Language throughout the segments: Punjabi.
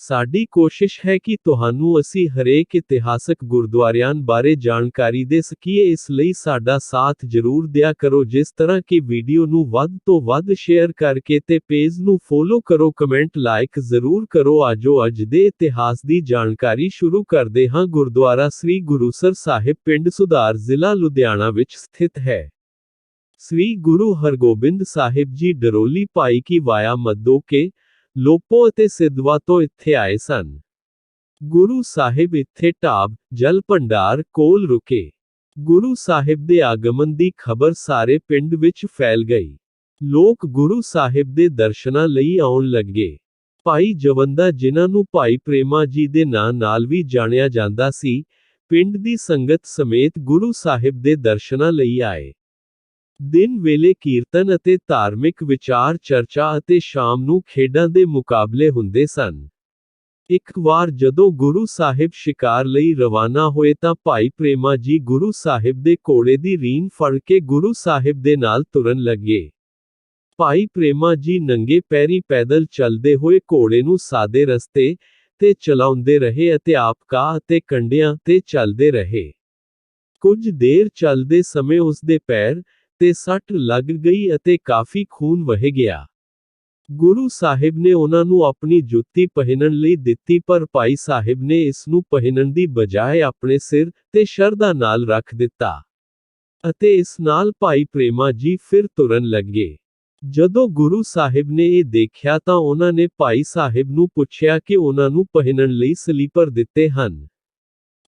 ਸਾਡੀ ਕੋਸ਼ਿਸ਼ ਹੈ ਕਿ ਤੁਹਾਨੂੰ ਅਸੀਂ ਹਰੇਕ ਇਤਿਹਾਸਕ ਗੁਰਦੁਆਰਿਆਂ ਬਾਰੇ ਜਾਣਕਾਰੀ ਦੇ ਸਕੀਏ, ਇਸ ਲਈ ਸਾਡਾ ਸਾਥ ਜ਼ਰੂਰ ਦਿਆ ਕਰੋ। ਜਿਸ ਤਰ੍ਹਾਂ ਕਿ ਵੀਡੀਓ ਨੂੰ ਵੱਧ ਤੋਂ ਵੱਧ ਸ਼ੇਅਰ ਕਰਕੇ ਤੇ ਪੇਜ ਨੂੰ ਫੋਲੋ ਕਰੋ, ਕਮੈਂਟ, ਲਾਈਕ ਜ਼ਰੂਰ ਕਰੋ। ਆਜੋ, ਅੱਜ ਦੇ ਇਤਿਹਾਸ ਦੀ ਜਾਣਕਾਰੀ ਸ਼ੁਰੂ ਕਰਦੇ ਹਾਂ। ਗੁਰਦੁਆਰਾ ਸ੍ਰੀ ਗੁਰੂਸਰ ਸਾਹਿਬ ਪਿੰਡ ਸੁਧਾਰ ਜ਼ਿਲ੍ਹਾ ਲੁਧਿਆਣਾ ਵਿੱਚ ਸਥਿਤ ਹੈ। ਸ੍ਰੀ ਗੁਰੂ ਹਰਗੋਬਿੰਦ ਸਾਹਿਬ ਜੀ, ਡਰੋਲੀ ਭਾਈ ਕੀ ਵਾਇਆ ਮੱਦੋਕੇ ਲੋਪੋ ਅਤੇ ਸਿਧਵਾ ਤੋਂ ਇੱਥੇ ਆਏ ਸਨ। ਗੁਰੂ ਸਾਹਿਬ ਇੱਥੇ ਢਾਬ, ਜਲ ਭੰਡਾਰ ਕੋਲ ਰੁਕੇ। ਗੁਰੂ ਸਾਹਿਬ ਦੇ ਆਗਮਨ ਦੀ ਖਬਰ ਸਾਰੇ ਪਿੰਡ ਵਿੱਚ ਫੈਲ ਗਈ। ਲੋਕ ਗੁਰੂ ਸਾਹਿਬ ਦੇ ਦਰਸ਼ਨਾਂ ਲਈ ਆਉਣ ਲੱਗੇ। ਭਾਈ ਜਵੰਦਾ, ਜਿਨ੍ਹਾਂ ਨੂੰ ਭਾਈ ਪ੍ਰੇਮਾ ਜੀ ਦੇ ਨਾਂ ਨਾਲ ਵੀ ਜਾਣਿਆ ਜਾਂਦਾ ਸੀ, ਪਿੰਡ ਦੀ ਸੰਗਤ ਸਮੇਤ ਗੁਰੂ ਸਾਹਿਬ ਦੇ ਦਰਸ਼ਨਾਂ ਲਈ ਆਏ। ਦਿਨ ਵੇਲੇ ਕੀਰਤਨ ਅਤੇ ਧਾਰਮਿਕ ਵਿਚਾਰ, ਚਰਚਾ ਅਤੇ ਸ਼ਾਮ ਨੂੰ ਖੇਡਾਂ ਦੇ ਮੁਕਾਬਲੇ ਹੁੰਦੇ ਸਨ। ਇੱਕ ਵਾਰ ਜਦੋਂ ਗੁਰੂ ਸਾਹਿਬ ਸ਼ਿਕਾਰ ਲਈ ਰਵਾਨਾ ਹੋਏ ਤਾਂ ਭਾਈ ਪ੍ਰੇਮਾ ਜੀ ਗੁਰੂ ਸਾਹਿਬ ਦੇ ਘੋੜੇ ਦੀ ਰੀਨ ਫੜ ਕੇ ਗੁਰੂ ਸਾਹਿਬ ਦੇ ਨਾਲ ਤੁਰਨ ਲੱਗੇ। ਭਾਈ ਪ੍ਰੇਮਾ ਜੀ ਨੰਗੇ ਪੈਰੀ ਪੈਦਲ ਚੱਲਦੇ ਹੋਏ ਘੋੜੇ ਨੂੰ ਸਾਦੇ ਰਸਤੇ ਤੇ ਚਲਾਉਂਦੇ ਰਹੇ ਅਤੇ ਆਪਕਾ ਅਤੇ ਕੰਡਿਆਂ ਤੇ ਚੱਲਦੇ ਰਹੇ। ਕੁਝ ਦੇਰ ਚੱਲਦੇ ਸਮੇਂ ਉਸ ਦੇ ਪੈਰ ਤੇ ਸੱਟ ਲੱਗ ਗਈ ਅਤੇ ਕਾਫੀ ਖੂਨ ਵਹਿ ਗਿਆ। ਗੁਰੂ ਸਾਹਿਬ ਨੇ ਉਹਨਾਂ ਨੂੰ ਆਪਣੀ ਜੁੱਤੀ ਪਹਿਨਣ ਲਈ ਦਿੱਤੀ, ਪਰ ਭਾਈ ਸਾਹਿਬ ਨੇ ਇਸ ਨੂੰ ਪਹਿਨਣ ਦੀ ਬਜਾਏ ਆਪਣੇ ਸਿਰ ਤੇ ਸ਼ਰਧਾ ਨਾਲ ਰੱਖ ਦਿੱਤਾ ਅਤੇ ਇਸ ਨਾਲ ਭਾਈ ਪ੍ਰੇਮਾ ਜੀ ਫਿਰ ਤੁਰਨ ਲੱਗੇ। ਜਦੋਂ ਗੁਰੂ ਸਾਹਿਬ ਨੇ ਇਹ ਦੇਖਿਆ ਤਾਂ ਉਹਨਾਂ ਨੇ ਭਾਈ ਸਾਹਿਬ ਨੂੰ ਪੁੱਛਿਆ ਕਿ ਉਹਨਾਂ ਨੂੰ ਪਹਿਨਣ ਲਈ ਸਲੀਪਰ ਦਿੱਤੇ ਹਨ।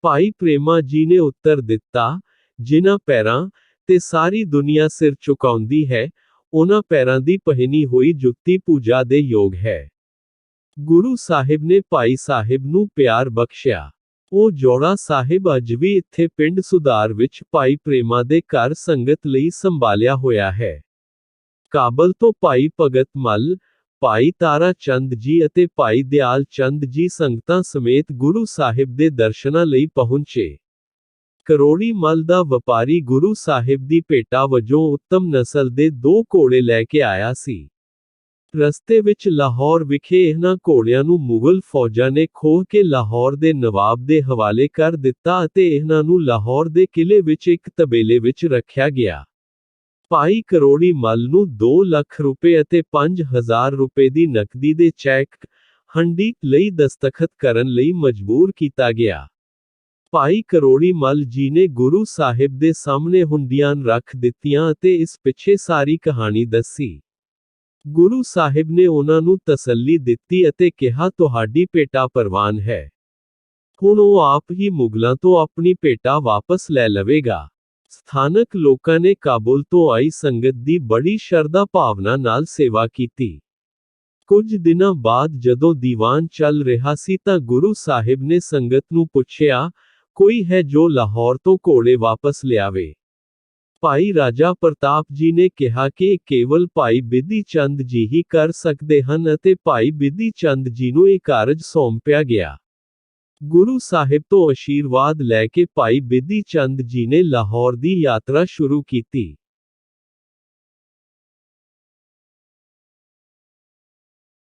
ਭਾਈ ਪ੍ਰੇਮਾ ਜੀ ਨੇ ਉੱਤਰ ਦਿੱਤਾ, ਜਿਨ੍ਹਾਂ ਪੈਰਾਂ ਤੇ ਸਾਰੀ ਦੁਨੀਆ ਸਿਰ ਝੁਕਾਉਂਦੀ ਹੈ, ਉਹਨਾਂ ਪੈਰਾਂ ਦੀ ਪਹਿਨੀ ਹੋਈ ਜੁੱਤੀ ਪੂਜਾ ਦੇ ਯੋਗ ਹੈ। ਗੁਰੂ ਸਾਹਿਬ ਨੇ ਭਾਈ ਸਾਹਿਬ ਨੂੰ ਪਿਆਰ ਬਖਸ਼ਿਆ। ਉਹ ਜੋੜਾ ਸਾਹਿਬ ਅੱਜ ਵੀ ਇੱਥੇ ਪਿੰਡ ਸੁਧਾਰ ਵਿੱਚ ਭਾਈ ਪ੍ਰੇਮਾ ਦੇ ਘਰ ਸੰਗਤ ਲਈ ਸੰਭਾਲਿਆ ਹੋਇਆ ਹੈ। ਕਾਬਲ ਤੋਂ ਭਾਈ ਭਗਤ ਮੱਲ, ਭਾਈ ਤਾਰਾ ਚੰਦ ਜੀ ਅਤੇ ਭਾਈ ਦਿਆਲ ਚੰਦ ਜੀ ਸੰਗਤਾਂ ਸਮੇਤ ਗੁਰੂ ਸਾਹਿਬ ਦੇ ਦਰਸ਼ਨਾਂ ਲਈ ਪਹੁੰਚੇ। ਕਰੋੜੀ ਮਲ ਦਾ ਵਪਾਰੀ ਗੁਰੂ ਸਾਹਿਬ ਦੀ ਭੇਟਾ ਵਜੋਂ ਉੱਤਮ ਨਸਲ ਦੇ ਦੋ ਘੋੜੇ ਲੈ ਕੇ ਆਇਆ ਸੀ। ਰਸਤੇ ਵਿੱਚ ਲਾਹੌਰ ਵਿਖੇ ਇਹਨਾਂ ਘੋੜਿਆਂ ਨੂੰ ਮੁਗਲ ਫੌਜਾਂ ਨੇ ਖੋਹ ਕੇ ਲਾਹੌਰ ਦੇ ਨਵਾਬ ਦੇ ਹਵਾਲੇ ਕਰ ਦਿੱਤਾ ਅਤੇ ਇਹਨਾਂ ਨੂੰ ਲਾਹੌਰ ਦੇ ਕਿਲੇ ਵਿੱਚ ਇੱਕ ਤਬੇਲੇ ਵਿੱਚ ਰੱਖਿਆ ਗਿਆ। ਭਾਈ ਕਰੋੜੀ ਮਲ ਨੂੰ 2 ਲੱਖ ਰੁਪਏ ਅਤੇ 5000 ਰੁਪਏ ਦੀ ਨਕਦੀ ਦੇ ਚੈੱਕ ਹੰਡੀ ਲਈ ਦਸਤਖਤ ਕਰਨ ਲਈ ਮਜਬੂਰ ਕੀਤਾ ਗਿਆ। ਭਾਈ ਕਰੋੜੀ ਮਲ ਜੀ ਨੇ ਗੁਰੂ ਸਾਹਿਬ ਦੇ ਸਾਹਮਣੇ ਹੁੰਡੀਆਂ ਰੱਖ ਦਿੱਤੀਆਂ ਅਤੇ ਇਸ ਪਿੱਛੇ ਸਾਰੀ ਕਹਾਣੀ ਦੱਸੀ। ਗੁਰੂ ਸਾਹਿਬ ਨੇ ਉਹਨਾਂ ਨੂੰ ਤਸੱਲੀ ਦਿੱਤੀ ਅਤੇ ਕਿਹਾ, ਤੁਹਾਡੀ ਭੇਟਾ ਪ੍ਰਵਾਨ ਹੈ। ਹੁਣ ਉਹ ਆਪ ਹੀ ਮੁਗਲਾਂ ਤੋਂ ਆਪਣੀ ਭੇਟਾ ਵਾਪਸ ਲੈ ਲਵੇਗਾ। ਸਥਾਨਕ ਲੋਕਾਂ ਨੇ ਕਾਬੁਲ ਤੋਂ ਆਈ ਸੰਗਤ ਦੀ ਬੜੀ ਸ਼ਰਧਾ ਭਾਵਨਾ ਨਾਲ ਸੇਵਾ ਕੀਤੀ। ਕੁਝ ਦਿਨਾਂ ਬਾਅਦ ਜਦੋਂ ਦੀਵਾਨ ਚੱਲ ਰਿਹਾ ਸੀ ਤਾਂ ਗੁਰੂ ਸਾਹਿਬ ਨੇ ਸੰਗਤ ਨੂੰ ਪੁੱਛਿਆ ਕੋਈ ਹੈ ਜੋ ਲਾਹੌਰ ਤੋਂ ਘੋੜੇ ਵਾਪਸ ਲਿਆਵੇ। ਭਾਈ ਰਾਜਾ ਪ੍ਰਤਾਪ ਜੀ ਨੇ ਕਿਹਾ ਕਿ ਕੇਵਲ ਭਾਈ ਬਿੱਧੀ ਚੰਦ ਜੀ ਹੀ ਕਰ ਸਕਦੇ ਹਨ ਅਤੇ ਭਾਈ ਬਿੱਧੀ ਚੰਦ ਜੀ ਨੂੰ ਇਹ ਕਾਰਜ ਸੌਂਪਿਆ ਗਿਆ। ਗੁਰੂ ਸਾਹਿਬ ਤੋਂ ਅਸ਼ੀਰਵਾਦ ਲੈ ਕੇ ਭਾਈ ਬਿੱਧੀ ਚੰਦ ਜੀ ਨੇ ਲਾਹੌਰ ਦੀ ਯਾਤਰਾ ਸ਼ੁਰੂ ਕੀਤੀ।